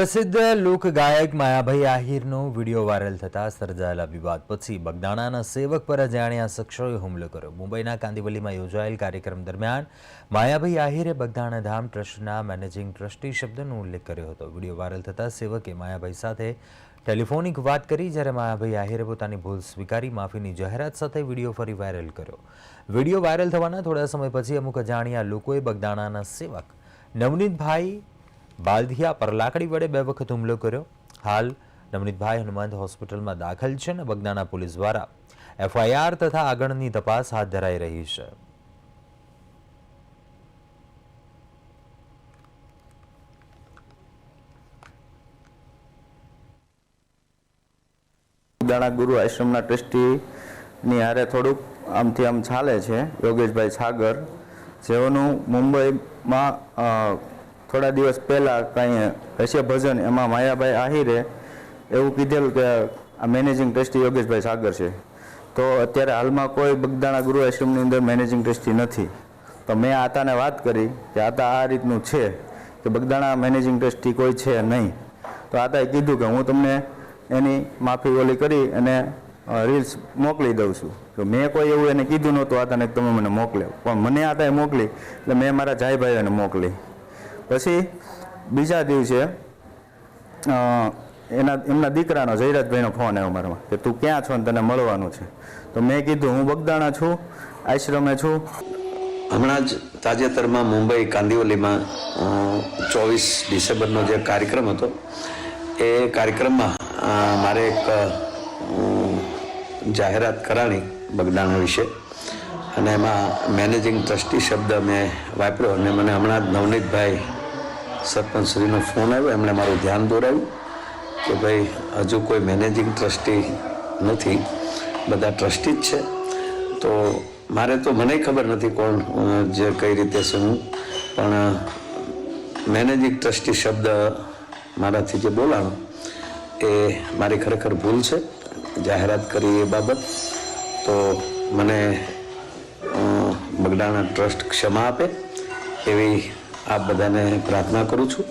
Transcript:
પ્રસિદ્ધ લોકગાયક માયાભાઈ આહિરનો વીડિયો વાયરલ થતા સર્જાયેલા વિવાદ પછી બગદાણાના સેવક પર અજાણ્યા શખ્સોએ હુમલો કર્યો. મુંબઈના કાંદિવલીમાં યોજાયેલ કાર્યક્રમ દરમિયાન માયાભાઈ આહિરે બગદાણા ધામ ટ્રસ્ટના મેનેજિંગ ટ્રસ્ટી શબ્દનો ઉલ્લેખ કર્યો હતો. વીડિયો વાયરલ થતા સેવકે માયાભાઈ સાથે ટેલિફોનિક વાત કરી, જ્યારે માયાભાઈ આહિરે પોતાની ભૂલ સ્વીકારી, માફીની જાહેરાત સાથે વીડિયો ફરી વાયરલ કર્યો. વીડિયો વાયરલ થવાના થોડા સમય પછી અમુક અજાણ્યા લોકોએ બગદાણાના સેવક નવનીતભાઈ બાલધિયા પર લાકડી વડે બે વખત હુમલો કર્યો. હાલ નવનીતભાઈ હનુમંત હોસ્પિટલમાં દાખલ છે અને બગદાણા પોલીસ દ્વારા એફઆઈઆર તથા આગળની તપાસ હાથ ધરાઈ રહી છે. દાણા ગુરુ આશ્રમના ટ્રસ્ટીની હારે થોડુંક આમથી આમ ચાલે છે. યોગેશભાઈ છાગર, જેઓનું મુંબઈમાં થોડા દિવસ પહેલાં કાંઈ હશે ભજન એમાં માયાભાઈ આહિરે એવું કીધેલું કે આ મેનેજિંગ ટ્રસ્ટી યોગેશભાઈ સાગર છે. તો અત્યારે હાલમાં કોઈ બગદાણા ગૃહ આશ્રમની અંદર મેનેજિંગ ટ્રસ્ટી નથી. તો મેં આતાને વાત કરી કે આતા આ રીતનું છે કે બગદાણા મેનેજિંગ ટ્રસ્ટી કોઈ છે નહીં. તો આતાએ કીધું કે હું તમને એની માફી ઓલી કરી અને રીલ્સ મોકલી દઉં છું. તો મેં કોઈ એવું એને કીધું નહોતું, આતાને તમે મને મોકલે પણ મને આતાએ મોકલી એટલે મેં મારા જાયભાઈને મોકલી. પછી બીજા દિવસે એના, એમના દીકરાનો જયરાજભાઈનો ફોન આવ્યો મારામાં કે તું ક્યાં છો ને તને મળવાનું છે. તો મેં કીધું, હું બગદાણા છું, આશ્રમે છું. હમણાં જ તાજેતરમાં મુંબઈ કાંદિવલીમાં ચોવીસ ડિસેમ્બરનો જે કાર્યક્રમ હતો, એ કાર્યક્રમમાં મારે એક જાહેરાત કરાણી બગદાણા વિશે. અને એમાં મેનેજિંગ ટ્રસ્ટી શબ્દ મેં વાપર્યો અને મને હમણાં જ નવનીતભાઈ સરપંચશ્રીનો ફોન આવ્યો. એમણે મારું ધ્યાન દોરાવ્યું કે ભાઈ, હજુ કોઈ મેનેજિંગ ટ્રસ્ટી નથી. બધા ટ્રસ્ટી જ છે. તો મારે તો મને ખબર નથી કોણ જે કઈ રીતે શું પણ મેનેજિંગ ટ્રસ્ટી શબ્દ મારાથી જે બોલાણો, એ મારી ખરેખર ભૂલ છે. જાહેરાત કરી એ બાબત. તો મને બગડાણા ટ્રસ્ટ ક્ષમા આપે એવી આપ બધાને પ્રાર્થના કરું છું.